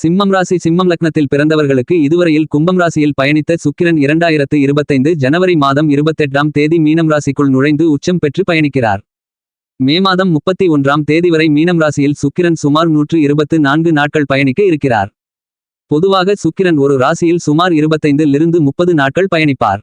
சிம்மம் ராசி சிம்மம் லக்னத்தில் பிறந்தவர்களுக்கு இதுவரையில் கும்பம் ராசியில் பயணித்த சுக்கிரன் இரண்டாயிரத்து இருபத்தைந்து ஜனவரி மாதம் இருபத்தெட்டாம் தேதி மீனம் ராசிக்குள் நுழைந்து உச்சம் பெற்று பயணிக்கிறார். மே மாதம் முப்பத்தி ஒன்றாம் தேதி வரை மீனம் ராசியில் சுக்கிரன் சுமார் நூற்று இருபத்து நான்கு நாட்கள் பயணிக்க இருக்கிறார். பொதுவாக சுக்கிரன் ஒரு ராசியில் சுமார் இருபத்தைந்திலிருந்து முப்பது நாட்கள் பயணிப்பார்.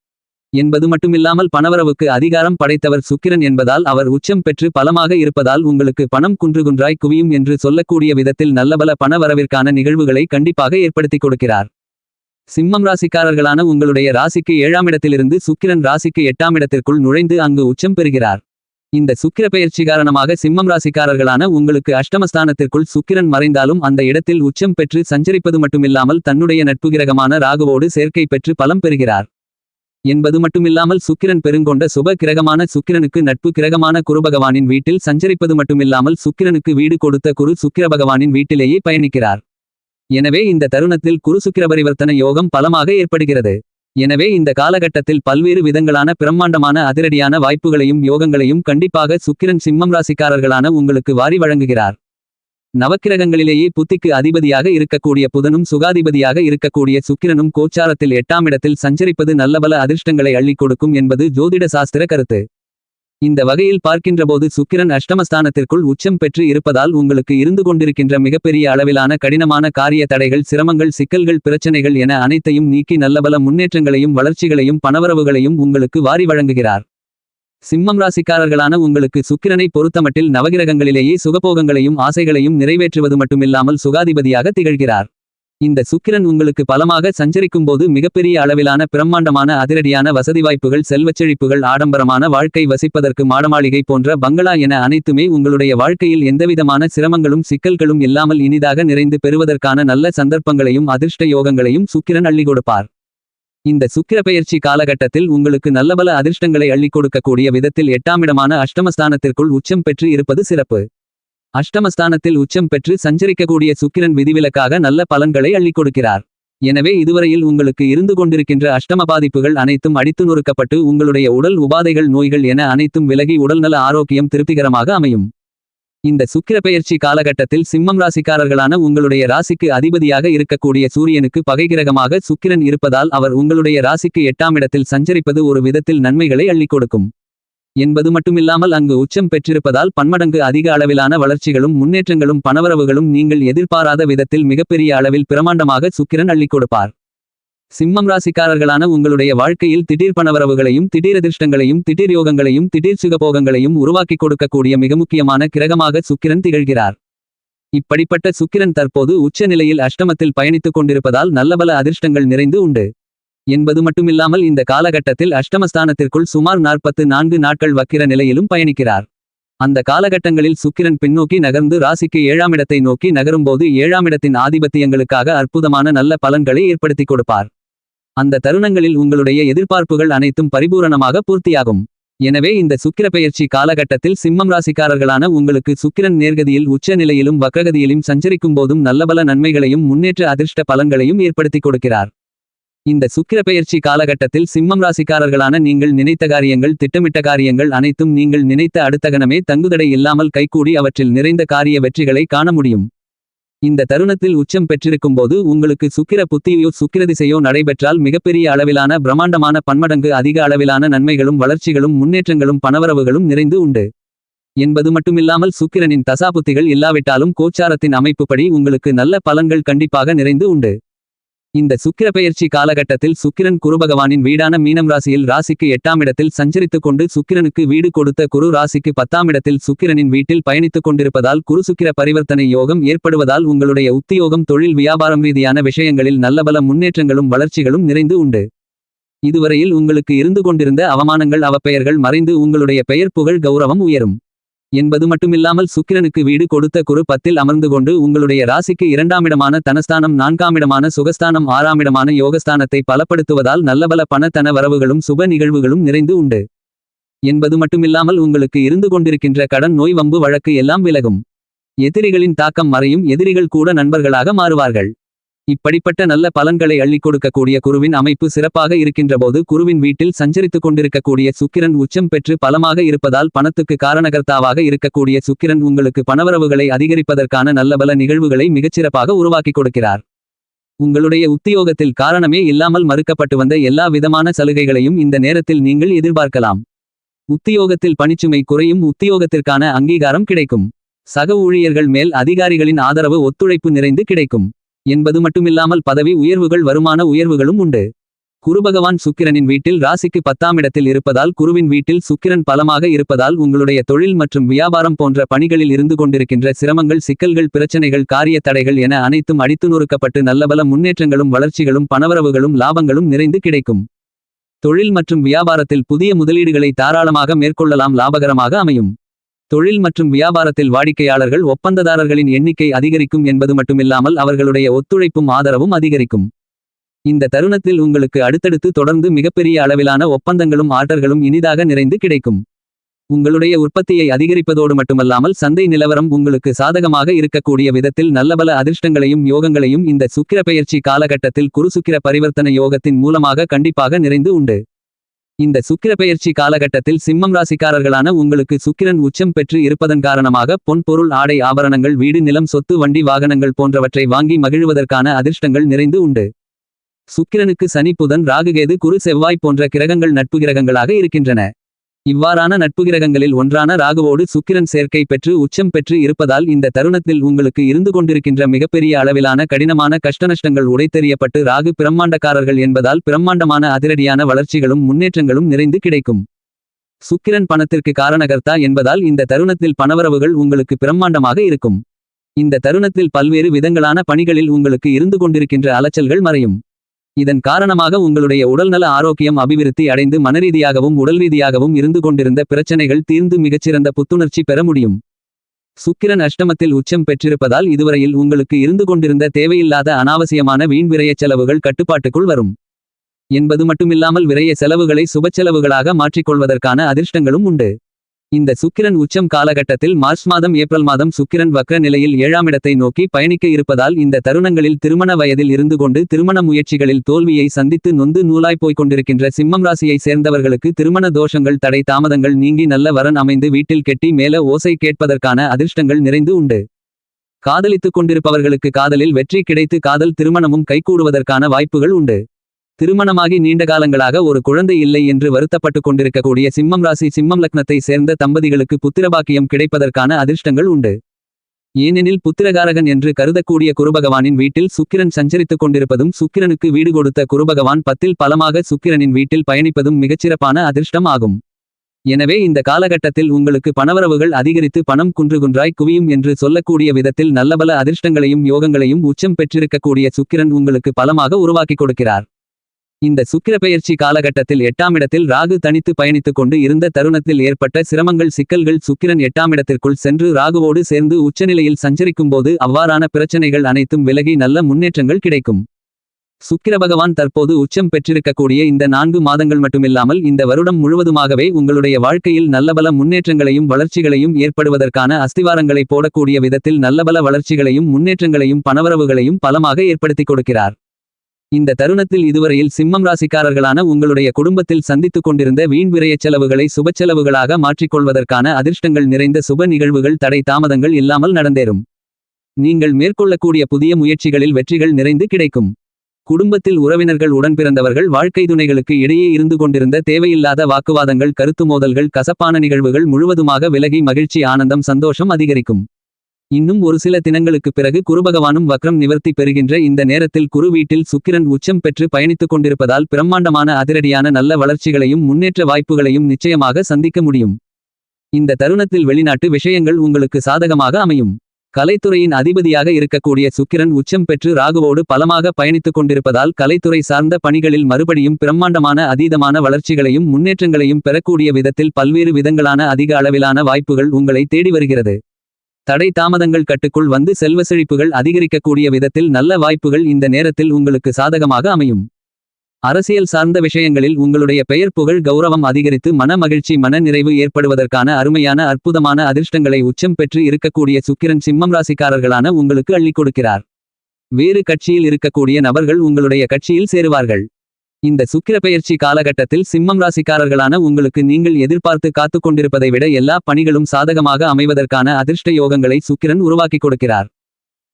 என்பது மட்டுமில்லாமல் பணவரவுக்கு அதிகாரம் படைத்தவர் சுக்கிரன் என்பதால் அவர் உச்சம் பெற்று பலமாக இருப்பதால் உங்களுக்கு பணம் குன்றுகுன்றாய் குவியும் என்று சொல்லக்கூடிய விதத்தில் நல்லபல பணவரவிற்கான நிகழ்வுகளை கண்டிப்பாக ஏற்படுத்திக் கொடுக்கிறார். சிம்மம் ராசிக்காரர்களான உங்களுடைய ராசிக்கு ஏழாம் இடத்திலிருந்து சுக்கிரன் ராசிக்கு எட்டாம் இடத்திற்குள் நுழைந்து அங்கு உச்சம் பெறுகிறார். இந்த சுக்கிர பெயர்ச்சி காரணமாக சிம்மம் ராசிக்காரர்களான உங்களுக்கு அஷ்டமஸ்தானத்திற்குள் சுக்கிரன் மறைந்தாலும் அந்த இடத்தில் உச்சம் பெற்று சஞ்சரிப்பது மட்டுமில்லாமல் தன்னுடைய நட்பு கிரகமான ராகுவோடு சேர்க்கை பெற்று பலம் பெறுகிறார். என்பது மட்டுமில்லாமல் சுக்கிரன் பெருங்கொண்ட சுப கிரகமான சுக்கிரனுக்கு நட்பு கிரகமான குருபகவானின் வீட்டில் சஞ்சரிப்பது மட்டுமில்லாமல் சுக்கிரனுக்கு வீடு கொடுத்த குரு சுக்கிர பகவானின் வீட்டிலேயே பயணிக்கிறார். எனவே இந்த தருணத்தில் குரு சுக்கிர பரிவர்த்தன யோகம் பலமாக ஏற்படுகிறது. எனவே இந்த காலகட்டத்தில் பல்வேறு விதங்களான பிரம்மாண்டமான அதிரடியான வாய்ப்புகளையும் யோகங்களையும் கண்டிப்பாக சுக்கிரன் சிம்மம் ராசிக்காரர்களான உங்களுக்கு வாரி வழங்குகிறார். நவக்கிரகங்களிலேயே புத்திக்கு அதிபதியாக இருக்கக்கூடிய புதனும் சுகாதிபதியாக இருக்கக்கூடிய சுக்கிரனும் கோச்சாரத்தில் எட்டாம் இடத்தில் சஞ்சரிப்பது நல்லபல அதிர்ஷ்டங்களை அள்ளிக் கொடுக்கும் என்பது ஜோதிட சாஸ்திர கருத்து. இந்த வகையில் பார்க்கின்றபோது சுக்கிரன் அஷ்டமஸ்தானத்திற்குள் உச்சம் பெற்று இருப்பதால் உங்களுக்கு இருந்து கொண்டிருக்கின்ற மிகப்பெரிய அளவிலான கடினமான காரிய தடைகள் சிரமங்கள் சிக்கல்கள் பிரச்சனைகள் என அனைத்தையும் நீக்கி நல்லபல முன்னேற்றங்களையும் வளர்ச்சிகளையும் பணவரவுகளையும் உங்களுக்கு வாரி வழங்குகிறார். சிம்மம் ராசிக்காரர்களான உங்களுக்கு சுக்கிரனை பொறுத்தமட்டில் நவகிரகங்களிலேயே சுகபோகங்களையும் ஆசைகளையும் நிறைவேற்றுவது மட்டுமில்லாமல் சுகாதிபதியாக திகழ்கிறார். இந்த சுக்கிரன் உங்களுக்கு பலமாக சஞ்சரிக்கும்போது மிகப்பெரிய அளவிலான பிரம்மாண்டமான அதிரடியான வசதி வாய்ப்புகள் செல்வச்செழிப்புகள் ஆடம்பரமான வாழ்க்கை வசிப்பதற்கு மாடமாளிகை போன்ற பங்களா என அனைத்துமே உங்களுடைய வாழ்க்கையில் எந்தவிதமான சிரமங்களும் சிக்கல்களும் இல்லாமல் இனிதாக நிறைந்து பெறுவதற்கான நல்ல சந்தர்ப்பங்களையும் அதிர்ஷ்ட யோகங்களையும் சுக்கிரன் அள்ளி கொடுப்பார். இந்த சுக்கிர பெயர்ச்சி காலகட்டத்தில் உங்களுக்கு நல்லபல அதிர்ஷ்டங்களை அள்ளிக் கொடுக்கக்கூடிய விதத்தில் எட்டாமிடமான அஷ்டமஸ்தானத்திற்குள் உச்சம் பெற்று இருப்பது சிறப்பு. அஷ்டமஸ்தானத்தில் உச்சம் பெற்று சஞ்சரிக்கக்கூடிய சுக்கிரன் விதிவிலக்காக நல்ல பலன்களை அள்ளிக் கொடுக்கிறார். எனவே இதுவரையில் உங்களுக்கு இருந்து கொண்டிருக்கின்ற அஷ்டம பாதிப்புகள் அனைத்தும் அடித்து நொறுக்கப்பட்டு உங்களுடைய உடல் உபாதைகள் நோய்கள் என அனைத்தும் விலகி உடல்நல ஆரோக்கியம் திருப்திகரமாக அமையும். இந்த சுக்கிர பெயர்ச்சி காலகட்டத்தில் சிம்மம் ராசிக்காரர்களான உங்களுடைய ராசிக்கு அதிபதியாக இருக்கக்கூடிய சூரியனுக்கு பகைகிரகமாக சுக்கிரன் இருப்பதால் அவர் உங்களுடைய ராசிக்கு எட்டாம் இடத்தில் சஞ்சரிப்பது ஒரு விதத்தில் நன்மைகளை அள்ளிக் கொடுக்கும். என்பது மட்டுமில்லாமல் அங்கு உச்சம் பெற்றிருப்பதால் பன்மடங்கு அதிக அளவிலான வளர்ச்சிகளும் முன்னேற்றங்களும் பணவரவுகளும் நீங்கள் எதிர்பாராத விதத்தில் மிகப்பெரிய அளவில் பிரமாண்டமாக சுக்கிரன் அள்ளிக் கொடுப்பார். சிம்மம் ராசிக்காரர்களான உங்களுடைய வாழ்க்கையில் திடீர் பணவரவுகளையும் திடீர் அதிர்ஷ்டங்களையும் திடீர் யோகங்களையும் திடீர் சுகபோகங்களையும் உருவாக்கிக் கொடுக்கக்கூடிய மிக முக்கியமான கிரகமாக சுக்கிரன் திகழ்கிறார். இப்படிப்பட்ட சுக்கிரன் தற்போது உச்ச நிலையில் அஷ்டமத்தில் பயணித்துக் கொண்டிருப்பதால் நல்லபல அதிர்ஷ்டங்கள் நிறைந்து உண்டு. என்பது மட்டுமில்லாமல் இந்த காலகட்டத்தில் அஷ்டமஸ்தானத்திற்குள் சுமார் நாற்பத்து நான்கு நாட்கள் வக்கிர நிலையிலும் பயணிக்கிறார். அந்த காலகட்டங்களில் சுக்கிரன் பின்னோக்கி நகர்ந்து ராசிக்கு ஏழாம் இடத்தை நோக்கி நகரும்போது ஏழாம் இடத்தின் ஆதிபத்தியங்களுக்காக அற்புதமான நல்ல பலன்களை ஏற்படுத்திக் கொடுப்பார். அந்த தருணங்களில் உங்களுடைய எதிர்பார்ப்புகள் அனைத்தும் பரிபூரணமாக பூர்த்தியாகும். எனவே இந்த சுக்கிர பெயர்ச்சி காலகட்டத்தில் சிம்மம் ராசிக்காரர்களான உங்களுக்கு சுக்கிரன் நேர்கதியில் உச்ச நிலையிலும் வக்ரகதியிலும் சஞ்சரிக்கும் போதும் நல்லபல நன்மைகளையும் முன்னேற்ற அதிர்ஷ்ட பலன்களையும் ஏற்படுத்திக் கொடுக்கிறார். இந்த சுக்கிர பெயர்ச்சி காலகட்டத்தில் சிம்மம் ராசிக்காரர்களான நீங்கள் நினைத்த காரியங்கள் திட்டமிட்ட காரியங்கள் அனைத்தும் நீங்கள் நினைத்த அடுத்த கணமே தங்குதடை இல்லாமல் கைகூடி அவற்றில் நிறைந்த காரிய வெற்றிகளை காண முடியும். இந்த தருணத்தில் உச்சம் பெற்றிருக்கும்போது உங்களுக்கு சுக்கிர புத்தியோ சுக்கிரதிசையோ நடைபெற்றால் மிகப்பெரிய அளவிலான பிரம்மாண்டமான பன்மடங்கு அதிக அளவிலான நன்மைகளும் வளர்ச்சிகளும் முன்னேற்றங்களும் பணவரவுகளும் நிறைந்து உண்டு. என்பது மட்டுமில்லாமல் சுக்கிரனின் தசாபுத்திகள் இல்லாவிட்டாலும் கோச்சாரத்தின் அமைப்புப்படி உங்களுக்கு நல்ல பலன்கள் கண்டிப்பாக நிறைந்து உண்டு. இந்த சுக்கிர பெயர்ச்சி காலகட்டத்தில் சுக்கிரன் குருபகவானின் வீடான மீனம் ராசியில் ராசிக்கு எட்டாம் இடத்தில் சஞ்சரித்துக் கொண்டு சுக்கிரனுக்கு வீடு கொடுத்த குரு ராசிக்கு பத்தாம் இடத்தில் சுக்கிரனின் வீட்டில் பயணித்துக் கொண்டிருப்பதால் குரு சுக்கிர பரிவர்த்தனை யோகம் ஏற்படுவதால் உங்களுடைய உத்தியோகம் தொழில் வியாபாரம் ரீதியான விஷயங்களில் நல்லபல முன்னேற்றங்களும் வளர்ச்சிகளும் நிறைந்து உண்டு. இதுவரையில் உங்களுக்கு இருந்து கொண்டிருந்த அவமானங்கள் அவப்பெயர்கள் மறைந்து உங்களுடைய பெயர் புகழ் கௌரவம் உயரும். என்பது மட்டுமில்லாமல் சுக்கிரனுக்கு வீடு கொடுத்த குரு பத்தில் அமர்ந்து கொண்டு உங்களுடைய ராசிக்கு இரண்டாமிடமான தனஸ்தானம் நான்காமிடமான சுகஸ்தானம் ஆறாமிடமான யோகஸ்தானத்தை பலப்படுத்துவதால் நல்லபல பணத்தன வரவுகளும் சுப நிகழ்வுகளும் நிறைந்து உண்டு. என்பது மட்டுமில்லாமல் உங்களுக்கு இருந்து கொண்டிருக்கின்ற கடன் நோய் வம்பு வழக்கு எல்லாம் விலகும். எதிரிகளின் தாக்கம் மறையும். எதிரிகள் கூட நண்பர்களாக மாறுவார்கள். இப்படிப்பட்ட நல்ல பலன்களை அள்ளிக் கொடுக்கக்கூடிய குருவின் அமைப்பு சிறப்பாக இருக்கின்றபோது குருவின் வீட்டில் சஞ்சரித்துக் கொண்டிருக்கக்கூடிய சுக்கிரன் உச்சம் பெற்று பலமாக இருப்பதால் பணத்துக்கு காரணகர்த்தாவாக இருக்கக்கூடிய சுக்கிரன் உங்களுக்கு பணவரவுகளை அதிகரிப்பதற்கான நல்லபல நிகழ்வுகளை மிகச்சிறப்பாக உருவாக்கிக் கொடுக்கிறார். உங்களுடைய உத்தியோகத்தில் காரணமே இல்லாமல் மறுக்கப்பட்டு வந்த எல்லா விதமான சலுகைகளையும் இந்த நேரத்தில் நீங்கள் எதிர்பார்க்கலாம். உத்தியோகத்தில் பணிச்சுமை குறையும் உத்தியோகத்திற்கான அங்கீகாரம் கிடைக்கும். சக ஊழியர்கள் மேல் அதிகாரிகளின் ஆதரவு ஒத்துழைப்பு நிறைந்து கிடைக்கும். என்பது மட்டுமில்லாமல் பதவி உயர்வுகள் வருமான உயர்வுகளும் உண்டு. குருபகவான் சுக்கிரனின் வீட்டில் ராசிக்கு பத்தாம் இடத்தில் இருப்பதால் குருவின் வீட்டில் சுக்கிரன் பலமாக இருப்பதால் உங்களுடைய தொழில் மற்றும் வியாபாரம் போன்ற பணிகளில் இருந்து கொண்டிருக்கின்ற சிரமங்கள் சிக்கல்கள் பிரச்சனைகள் காரிய தடைகள் என அனைத்தும் அடித்து நொறுக்கப்பட்டு நல்லபல முன்னேற்றங்களும் வளர்ச்சிகளும் பணவரவுகளும் லாபங்களும் நிறைந்து கிடைக்கும். தொழில் மற்றும் வியாபாரத்தில் புதிய முதலீடுகளை தாராளமாக மேற்கொள்ளலாம் லாபகரமாக அமையும். தொழில் மற்றும் வியாபாரத்தில் வாடிக்கையாளர்கள் ஒப்பந்ததாரர்களின் எண்ணிக்கை அதிகரிக்கும் என்பது மட்டுமில்லாமல் அவர்களுடைய ஒத்துழைப்பும் ஆதரவும் அதிகரிக்கும். இந்த தருணத்தில் உங்களுக்கு அடுத்தடுத்து தொடர்ந்து மிகப்பெரிய அளவிலான ஒப்பந்தங்களும் ஆர்டர்களும் இனிதாக நிறைந்து கிடைக்கும். உங்களுடைய உற்பத்தியை அதிகரிப்பதோடு மட்டுமல்லாமல் சந்தை நிலவரம் உங்களுக்கு சாதகமாக இருக்கக்கூடிய விதத்தில் நல்லபல அதிர்ஷ்டங்களையும் யோகங்களையும் இந்த சுக்கிர பெயர்ச்சி காலகட்டத்தில் குரு சுக்கிர பரிவர்த்தன யோகத்தின் மூலமாக கண்டிப்பாக நிறைந்து உண்டு. இந்த சுக்கிர பெயர்ச்சி காலகட்டத்தில் சிம்மம் ராசிக்காரர்களான உங்களுக்கு சுக்கிரன் உச்சம் பெற்று இருப்பதன் காரணமாக பொன் பொருள் ஆடை ஆபரணங்கள் வீடு நிலம் சொத்து வண்டி வாகனங்கள் போன்றவற்றை வாங்கி மகிழ்வதற்கான அதிர்ஷ்டங்கள் நிறைந்து உண்டு. சுக்கிரனுக்கு சனி புதன் ராகுகேது குரு செவ்வாய் போன்ற கிரகங்கள் நட்பு கிரகங்களாக இருக்கின்றன. இவ்வாறான நட்பு கிரகங்களில் ஒன்றான ராகுவோடு சுக்கிரன் சேர்க்கை பெற்று உச்சம் பெற்று இருப்பதால் இந்த தருணத்தில் உங்களுக்கு இருந்து கொண்டிருக்கின்ற மிகப்பெரிய அளவிலான கடினமான கஷ்டநஷ்டங்கள் உடைத்தெறியப்பட்டு ராகு பிரம்மாண்டக்காரர்கள் என்பதால் பிரம்மாண்டமான அதிரடியான வளர்ச்சிகளும் முன்னேற்றங்களும் நிறைந்து கிடைக்கும். சுக்கிரன் பணத்திற்கு காரணகர்த்தா என்பதால் இந்த தருணத்தில் பணவரவுகள் உங்களுக்கு பிரம்மாண்டமாக இருக்கும். இந்த தருணத்தில் பல்வேறு விதங்களான பணிகளில் உங்களுக்கு இருந்து கொண்டிருக்கின்ற அலைச்சல்கள் மறையும். இதன் காரணமாக உங்களுடைய உடல்நல ஆரோக்கியம் அபிவிருத்தி அடைந்து மனரீதியாகவும் உடல்ரீதியாகவும் இருந்து கொண்டிருந்த பிரச்சனைகள் தீர்ந்து மிகச்சிறந்த புத்துணர்ச்சி பெற முடியும். சுக்கிரன் அஷ்டமத்தில் உச்சம் பெற்றிருப்பதால் இதுவரையில் உங்களுக்கு இருந்து கொண்டிருந்த தேவையில்லாத அனாவசியமான வீண் விரைய செலவுகள் கட்டுப்பாட்டுக்குள் வரும். என்பது மட்டுமில்லாமல் விரைய செலவுகளை சுபச்செலவுகளாக மாற்றிக்கொள்வதற்கான அதிர்ஷ்டங்களும் உண்டு. இந்த சுக்கிரன் உச்சம் காலகட்டத்தில் மார்ச் மாதம் ஏப்ரல் மாதம் சுக்கிரன் வக்ர நிலையில் ஏழாம் இடத்தை நோக்கி பயணிக்க இருப்பதால் இந்த தருணங்களில் திருமண வயதில் இருந்து கொண்டு திருமண முயற்சிகளில் தோல்வியை சந்தித்து நொந்து நூலாய் போய்க் கொண்டிருக்கின்ற சிம்மம் ராசியை சேர்ந்தவர்களுக்கு திருமண தோஷங்கள் தடை தாமதங்கள் நீங்கி நல்ல வரன் அமைந்து வீட்டில் கெட்டி மேல ஓசை கேட்பதற்கான அதிர்ஷ்டங்கள் நிறைந்து உண்டு. காதலித்துக் கொண்டிருப்பவர்களுக்கு காதலில் வெற்றி கிடைத்து காதல் திருமணமும் கைகூடுவதற்கான வாய்ப்புகள் உண்டு. திருமணமாகி நீண்ட காலங்களாக ஒரு குழந்தை இல்லை என்று வருத்தப்பட்டுக் கொண்டிருக்கக்கூடிய சிம்மம் ராசி சிம்மம் லக்னத்தை சேர்ந்த தம்பதிகளுக்கு புத்திரபாக்கியம் கிடைப்பதற்கான அதிர்ஷ்டங்கள் உண்டு. ஏனெனில் புத்திரகாரகன் என்று கருதக்கூடிய குருபகவானின் வீட்டில் சுக்கிரன் சஞ்சரித்துக் கொண்டிருப்பதும் சுக்கிரனுக்கு வீடு கொடுத்த குருபகவான் பத்தில் பலமாக சுக்கிரனின் வீட்டில் பயணிப்பதும் மிகச்சிறப்பான அதிர்ஷ்டம் ஆகும். எனவே இந்த காலகட்டத்தில் உங்களுக்கு பணவரவுகள் அதிகரித்து பணம் குன்றுகுன்றாய் குவியும் என்று சொல்லக்கூடிய விதத்தில் நல்லபல அதிர்ஷ்டங்களையும் யோகங்களையும் உச்சம் பெற்றிருக்கக்கூடிய சுக்கிரன் உங்களுக்கு பலமாக உருவாக்கிக் கொடுக்கிறார். இந்த சுக்கிர பெயர்ச்சி காலகட்டத்தில் எட்டாம் இடத்தில் ராகு தனித்து பயணித்துக் கொண்டு இருந்த தருணத்தில் ஏற்பட்ட சிரமங்கள் சிக்கல்கள் சுக்கிரன் எட்டாம் இடத்திற்குள் சென்று ராகுவோடு சேர்ந்து உச்சநிலையில் சஞ்சரிக்கும்போது அவ்வாறான பிரச்சனைகள் அனைத்தும் விலகி நல்ல முன்னேற்றங்கள் கிடைக்கும். சுக்கிர பகவான் தற்போது உச்சம் பெற்றிருக்கக்கூடிய இந்த நான்கு மாதங்கள் மட்டுமில்லாமல் இந்த வருடம் முழுவதுமாகவே உங்களுடைய வாழ்க்கையில் நல்லபல முன்னேற்றங்களையும் வளர்ச்சிகளையும் ஏற்படுவதற்கான அஸ்திவாரங்களை போடக்கூடிய விதத்தில் நல்லபல வளர்ச்சிகளையும் முன்னேற்றங்களையும் பணவரவுகளையும் பலமாக ஏற்படுத்திக் கொடுக்கிறார். இந்த தருணத்தில் இதுவரையில் சிம்மம் ராசிக்காரர்களான உங்களுடைய குடும்பத்தில் சந்தித்துக் கொண்டிருந்த வீண் விரயச் செலவுகளை சுபச்செலவுகளாக மாற்றிக்கொள்வதற்கான அதிர்ஷ்டங்கள் நிறைந்த சுப நிகழ்வுகள் தடை தாமதங்கள் இல்லாமல் நடந்தேறும். நீங்கள் மேற்கொள்ளக்கூடிய புதிய முயற்சிகளில் வெற்றிகள் நிறைந்து கிடைக்கும். குடும்பத்தில் உறவினர்கள் உடன் பிறந்தவர்கள் வாழ்க்கை துணைகளுக்கு இடையே இருந்து கொண்டிருந்த தேவையில்லாத வாக்குவாதங்கள் கருத்து மோதல்கள் கசப்பான நிகழ்வுகள் முழுவதுமாக விலகி மகிழ்ச்சி ஆனந்தம் சந்தோஷம் அதிகரிக்கும். இன்னும் ஒரு சில தினங்களுக்குப் பிறகு குருபகவானும் வக்ரம் நிவர்த்தி பெறுகின்ற இந்த நேரத்தில் குரு வீட்டில் சுக்கிரன் உச்சம் பெற்று பயணித்துக் கொண்டிருப்பதால் பிரம்மாண்டமான அதிரடியான நல்ல வளர்ச்சிகளையும் முன்னேற்ற வாய்ப்புகளையும் நிச்சயமாக சந்திக்க முடியும். இந்த தருணத்தில் வெளிநாட்டு விஷயங்கள் உங்களுக்கு சாதகமாக அமையும். கலைத்துறையின் அதிபதியாக இருக்கக்கூடிய சுக்கிரன் உச்சம் பெற்று ராகுவோடு பலமாக பயணித்துக் கொண்டிருப்பதால் கலைத்துறை சார்ந்த பணிகளில் மறுபடியும் பிரம்மாண்டமான அதீதமான வளர்ச்சிகளையும் முன்னேற்றங்களையும் பெறக்கூடிய விதத்தில் பல்வேறு விதங்களான அதிக அளவிலான வாய்ப்புகள் உங்களை தேடி வருகிறது. தடை தாமதங்கள் கட்டுக்குள் வந்து செல்வ செழிப்புகள் அதிகரிக்கக்கூடிய விதத்தில் நல்ல வாய்ப்புகள் இந்த நேரத்தில் உங்களுக்கு சாதகமாக அமையும். அரசியல் சார்ந்த விஷயங்களில் உங்களுடைய பெயர் புகழ் கௌரவம் அதிகரித்து மன மகிழ்ச்சி மன நிறைவு ஏற்படுவதற்கான அருமையான அற்புதமான அதிர்ஷ்டங்களை உச்சம் பெற்று இருக்கக்கூடிய சுக்கிரன் சிம்மம் ராசிக்காரர்களான உங்களுக்கு அள்ளிக் கொடுக்கிறார். வேறு கட்சியில் இருக்கக்கூடிய நபர்கள் உங்களுடைய கட்சியில் சேருவார்கள். இந்த சுக்கிர பெயர்ச்சி காலகட்டத்தில் சிம்மம் ராசிக்காரர்களான உங்களுக்கு நீங்கள் எதிர்பார்த்து காத்துக் கொண்டிருப்பதை விட எல்லா பணிகளும் சாதகமாக அமைவதற்கான அதிர்ஷ்ட யோகங்களை சுக்கிரன் உருவாக்கிக் கொடுக்கிறார்.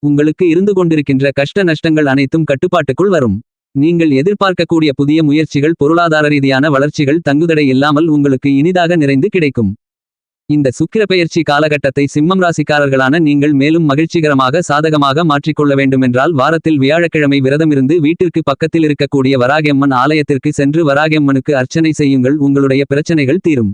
உங்களுக்கு இருந்து கொண்டிருக்கின்ற கஷ்ட நஷ்டங்கள் அனைத்தும் கட்டுப்பாட்டுக்குள் வரும். நீங்கள் எதிர்பார்க்கக்கூடிய புதிய முயற்சிகள் பொருளாதார ரீதியான வளர்ச்சிகள் தங்குதடை இல்லாமல் உங்களுக்கு இனிதாக நிறைந்து கிடைக்கும். இந்த சுக்கிர பெயர்ச்சி காலகட்டத்தை சிம்மம் ராசிக்காரர்களான நீங்கள் மேலும் மகிழ்ச்சிகரமாக சாதகமாக மாற்றிக்கொள்ள வேண்டுமென்றால் வாரத்தில் வியாழக்கிழமை விரதமிருந்து வீட்டிற்கு பக்கத்தில் இருக்கக்கூடிய வராகியம்மன் ஆலயத்திற்கு சென்று வராகியம்மனுக்கு அர்ச்சனை செய்யுங்கள். உங்களுடைய பிரச்சனைகள் தீரும்.